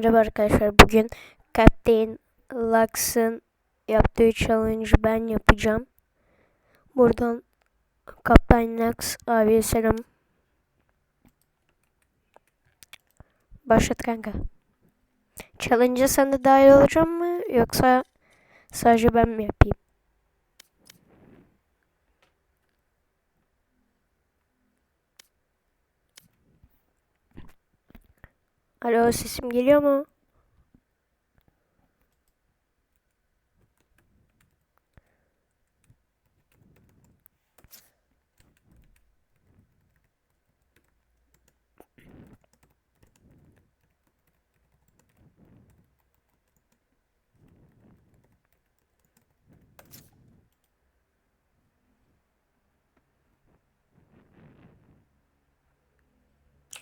merhaba arkadaşlar. Bugün Captain Lux'ın yaptığı challenge ben yapacağım. Buradan Kaptan Lux abiye selam. Başlat kanka. Challenge'a sen de dahil olacak mı yoksa sadece ben mi yapayım? Alo sesim geliyor mu?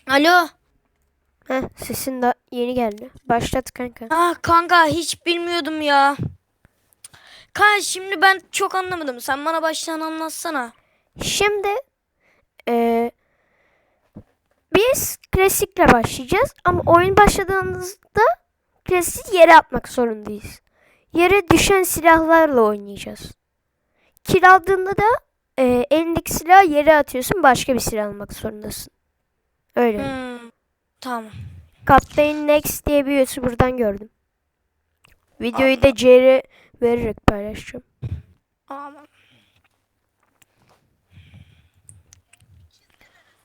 Alo. Heh sesin de yeni geldi. Başlat kanka. Ah kanka hiç bilmiyordum ya. Kanka şimdi ben çok anlamadım. Sen bana baştan anlatsana. Şimdi eee, biz klasikle başlayacağız ama oyun başladığımızda klasik yere atmak zorundayız. Yere düşen silahlarla oynayacağız. Kiraladığında da eee elindeki silahı yere atıyorsun başka bir silah almak zorundasın. Öyle. Hmm, tamam. Captain Next diye bir YouTuber'dan gördüm. Videoyu da Jerry vererek paylaşacağım. Aman.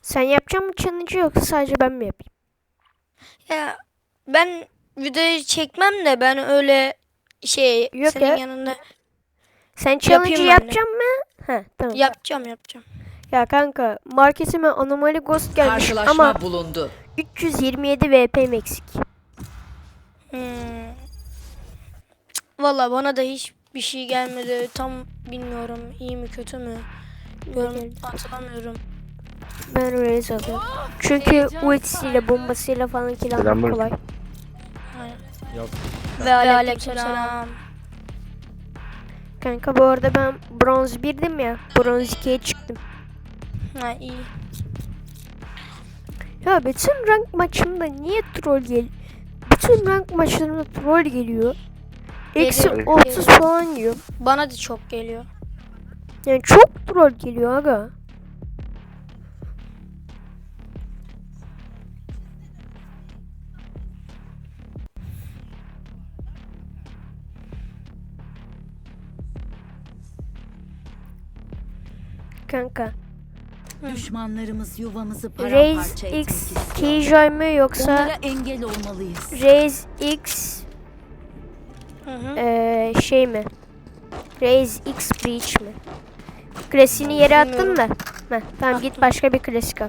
Sen yapacak mısın challenge'ı yoksa sadece ben mi yapayım? Ya ben videoyu çekmem de ben öyle şey Yok senin ya. yanında Sen challenge'ı yapacak mı? He tamam. yapacağım yapacağım. Ya kanka marketime anomali ghost gelmiş Karşılaşma ama bulundu. 327 VP'm eksik. Hmm. Valla bana da hiç bir şey gelmedi. Tam bilmiyorum iyi mi kötü mü. Geldi? hatırlamıyorum. Ben Raze alıyorum. Çünkü ultisiyle bombasıyla falan kill kolay. Yok. Ve aleykümselam. Kanka bu arada ben bronz 1'dim ya. Bronz 2'ye çıktım. Ha iyi. Ya bütün rank maçımda niye troll gel? Bütün rank maçlarımda troll geliyor. Eksi Geliyor. 30 falan yiyor. Bana da çok geliyor. Yani çok troll geliyor aga. Kanka. Düşmanlarımız yuvamızı paramparça etmek X istiyor. Keyjoy mu yoksa Onlara engel olmalıyız. Raze X Hı hı. eee, şey mi? Raze X Breach mi? Klasiğini yere attın da. Heh, tamam git başka bir klasik al.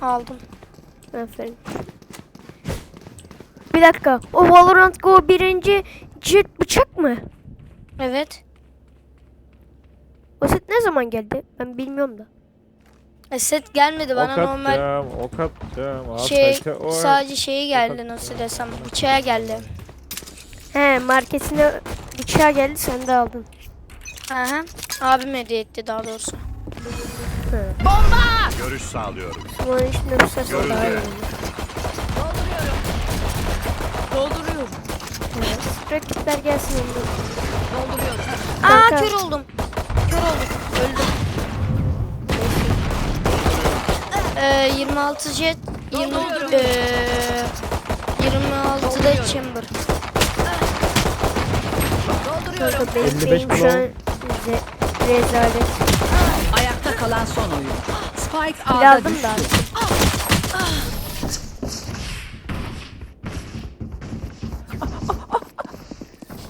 Aldım. Aferin. Bir dakika. O Valorant Go birinci cilt bıçak mı? Evet. Ne zaman geldi? Ben bilmiyorum da. E, set gelmedi bana ok normal atacağım, ok atacağım. Şey ok. sadece şeyi geldi nasıl desem bıçağa geldi. He marketine bıçağı geldi sen de aldın. Aha. Abim hediye etti daha doğrusu. Görüş sağlıyorum. Bunun içinde bir ses var daha iyi olur. Dolduruyorum. Rakipler gelsin. Dolduruyorum. Aa kör oldum. Öldüm. Ee, 26 jet 20 ee, 26'da chamber. Kanka benim 55 benim şu an rezalet. Ayakta kalan son oyun. Spike A'da aldım düştü. da.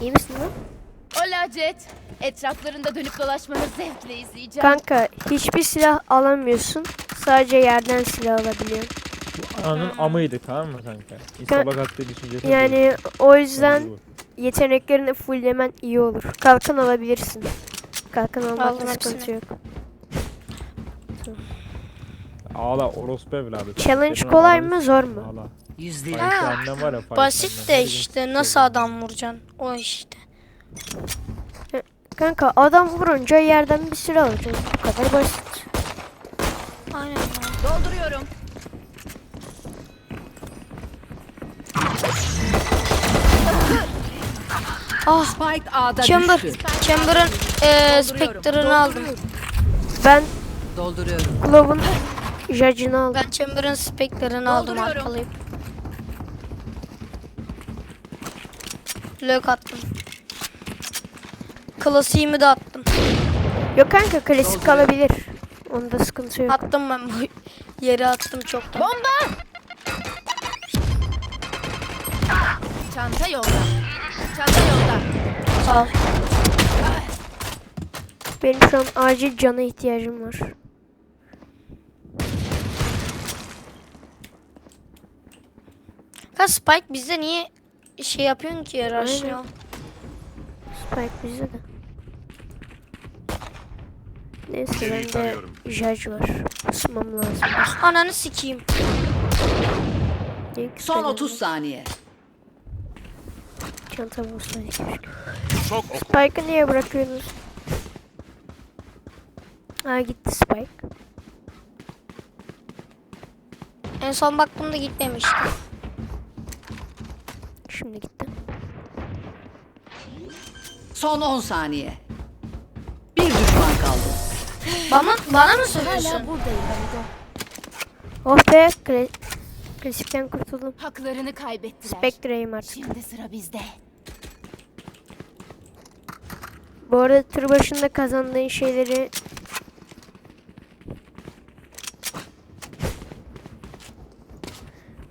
İyi misin lan? Hola Jet. Etraflarında dönüp dolaşmanı zevkle izleyeceğim. Kanka hiçbir silah alamıyorsun. Sadece yerden silah alabiliyorsun. Ananın amıydı tamam mı kanka? İstabak attığı düşüncesi. Yani o bu. yüzden Bu. yeteneklerini fulllemen iyi olur. Kalkan alabilirsin. Kalkan almakta Aldım sıkıntı hepsini. yok. Ağla orospu evladı. Challenge Senin kolay mı s- zor mu? Ağla. Faizli Ha, annem var ya. Basit annem. de işte nasıl adam vuracaksın? O işte. Kanka adam vurunca yerden bir süre alacağız. Bu kadar basit. Aynen. Dolduruyorum. Ah, Chamber, düştü. Chamber'ın e, Spectre'ını aldım. Ben Dolduruyorum. Glove'un Judge'ını aldım. Ben Chamber'ın Spectre'ını aldım Dolduruyorum. arkalayıp. Lök attım. Klasiğimi de attım. Yok kanka klasik kalabilir. Onda sıkıntı yok. Attım ben bu yere attım çoktan. Bomba! Çanta yolda. Çanta yolda. Ol. Benim şu an acil cana ihtiyacım var. Ha Spike bizde niye şey yapıyorsun ki Rushlıyor? Spike bize de. Neyse bende judge var. Basmam lazım. Ananı sikeyim. Son güzel 30 saniye. Çanta keşke. Çok oku. Spike'ı niye bırakıyorsunuz? Aa gitti Spike. En son baktığımda gitmemişti. Şimdi gitti. Son 10 saniye. Bir düşman kaldı. Bana, bana mı söylüyorsun? Hala buradayım Amigo. Oh be kla- klasikten kurtuldum. Haklarını kaybettiler. Spectre'yim artık. Şimdi sıra bizde. Bu arada tur başında kazandığın şeyleri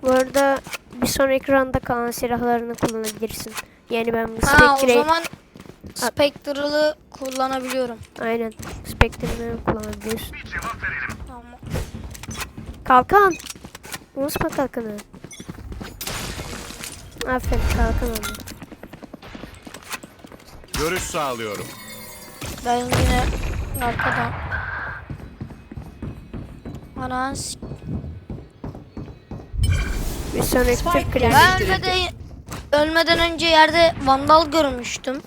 Bu arada bir sonraki randa kalan silahlarını kullanabilirsin. Yani ben bu Ha o zaman Spectre'lı kullanabiliyorum. aynen Spectre'yi kullanabiliyorsun. Tamam. Kalkan. Unutma kalkanı. Aferin kalkan oldu. Görüş sağlıyorum. Ben yine arkadan. Anan Bir sonraki klasik. Ben ölmeden önce yerde vandal görmüştüm.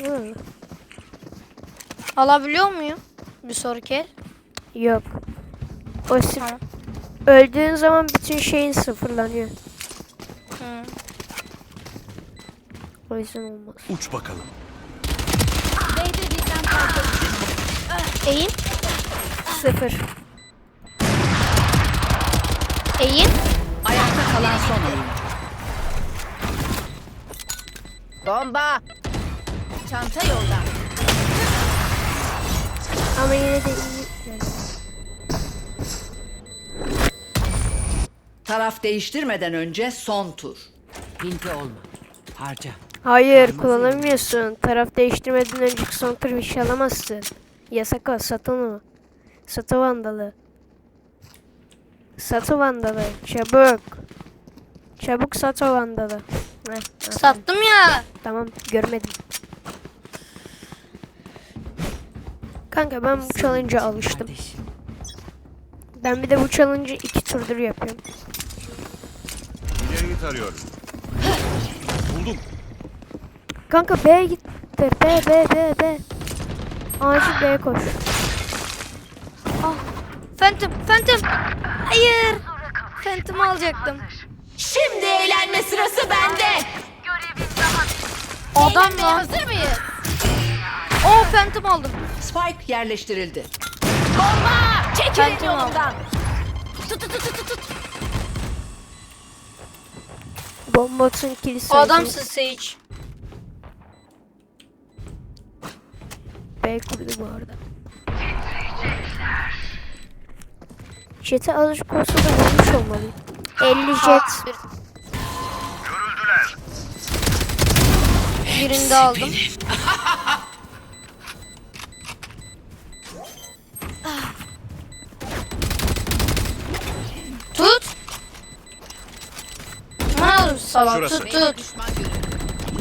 Hı, Alabiliyor muyum? Bir sonraki el. Yok. O sırf Tamam. öldüğün zaman bütün şeyin sıfırlanıyor. Hı. O yüzden olmaz. Uç bakalım. Eğin. Sıfır. Eğin. Ayakta kalan son oyun. Bomba! Çanta yolda. Ama yine de iyi. Yani. Taraf değiştirmeden önce son tur. Pinti olma. Harca. Hayır kullanamıyorsun. Taraf değiştirmeden önceki son tur bir şey alamazsın. Yasak o. Satın o. Satı vandalı. Satı vandalı. Çabuk. Çabuk satı vandalı. Heh, aferin. Sattım ya. Tamam görmedim. Kanka ben bu challenge'a alıştım. Ben bir de bu challenge'ı iki turdur yapıyorum. İleriyi tarıyorum. Buldum. Kanka B'ye git. B B B B B. Acil B'ye koş. Phantom. Phantom. Hayır. Phantom alacaktım. Şimdi eğlenme sırası bende. Adam Eğlenmeye hazır mıyız? Oo Phantom aldım. Spike yerleştirildi. Bomba! Çekilin aldım. yolumdan. Tut tut tut tut tut. Bombotun kilisi. O adamsın Sage. B kurdu bu arada. Jet'e azıcık olsa da vurmuş olmalı. 50 jet. Birini de aldım. Salak? Tut tut.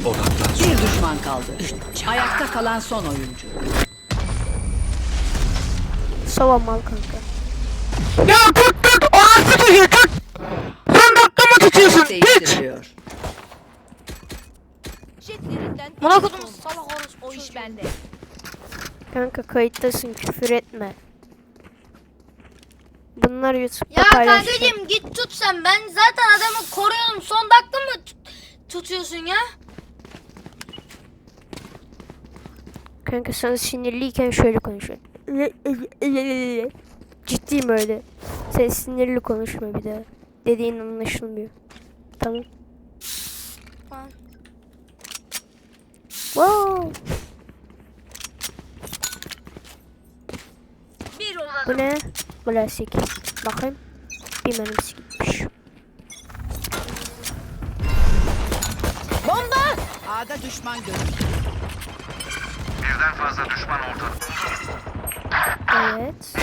Odaklan. Bir düşman kaldı. Ayakta kalan son oyuncu. Mal kanka. Taraf değiştiriliyor. Jetlerinden Buna kodum salak orası. o iş bende. Kanka kayıttasın küfür etme. Bunlar YouTube'da Ya paylaşacak. kankacığım git tut sen. Ben zaten adamı koruyordum. Son dakika mı tut- tutuyorsun ya? Kanka sen sinirliyken şöyle konuşuyorsun. Ciddiyim öyle. Sen sinirli konuşma bir daha. Dediğin anlaşılmıyor. Tamam. Tamam. Wow. Bir olalım. Bu ne? Klasik. Bakayım. Bir mermisi gitmiş. A'da düşman görüldü. Evet.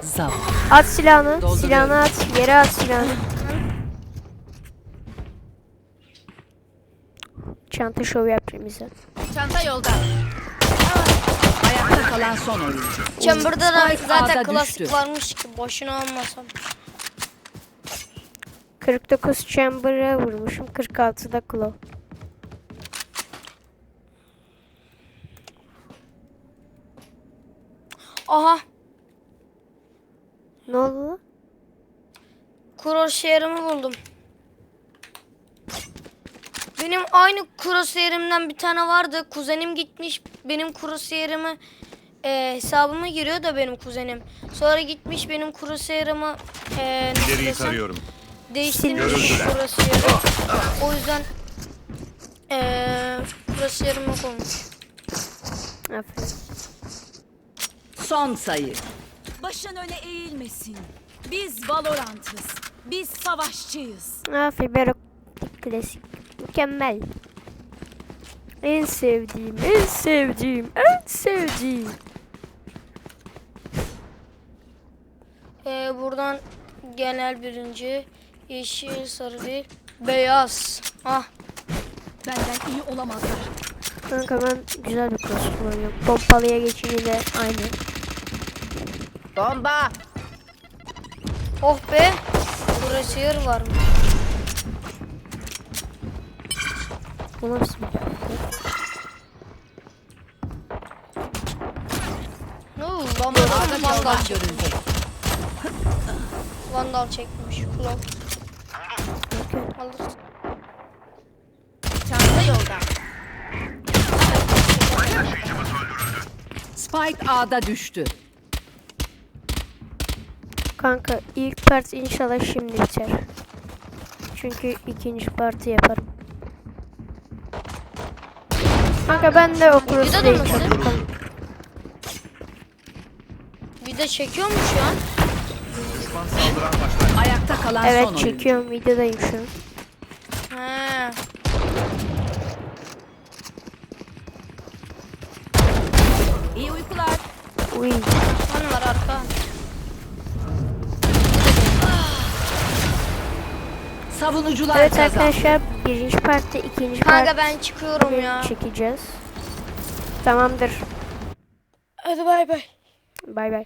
Zav. At silahını. Dolduruyorum. Silahını at. Yere at silahını. Çanta şov yapacağım bize. Çanta yolda. Ayakta kalan son oyuncu. Chamber'da da Spike zaten A'da klasik düştü. varmış ki boşuna almasam. 49 chamber'a vurmuşum. 46'da claw. Aha Ne oldu lan? crosshair'ımı buldum. Benim aynı crosshair'imden bir tane vardı. Kuzenim gitmiş benim crosshair'ımı e, hesabıma giriyor da benim kuzenim. Sonra gitmiş benim crosshair'ımı e, İleriyi desem, tarıyorum. değiştirmiş crosshair'ı. O yüzden e, crosshair'ıma koymuş. Aferin. Son sayı. Başın öne eğilmesin. Biz Valorant'ız. Biz savaşçıyız. Aferin. Bero klasik. Mükemmel. En sevdiğim, en sevdiğim, en sevdiğim. E, buradan genel birinci yeşil sarı değil beyaz. Ah Benden iyi olamazlar. Kanka ben güzel bir cross kullanıyorum. Pompalıya geçince de aynı. Bomba. Oh be. Crosshair var mı? Bu nasıl bir No, vandal, görüldü. vandal çekmiş. Kulak alırsın. Çanta yolda. Spike A'da düştü. Kanka ilk part inşallah şimdi biter. Çünkü ikinci partı yaparım. Kanka ben de o cross'u Videoda değil mısın? çok bakalım. Bir de çekiyor mu şu an? Ayakta kalan son Evet çekiyorum videodayım şu an. İyi uykular. Uy. Var arka. Savunucular Evet kazandı. arkadaşlar birinci partta ikinci Kanka part ben çıkıyorum ya. çekeceğiz. Tamamdır. Hadi bay bay. Bay bay.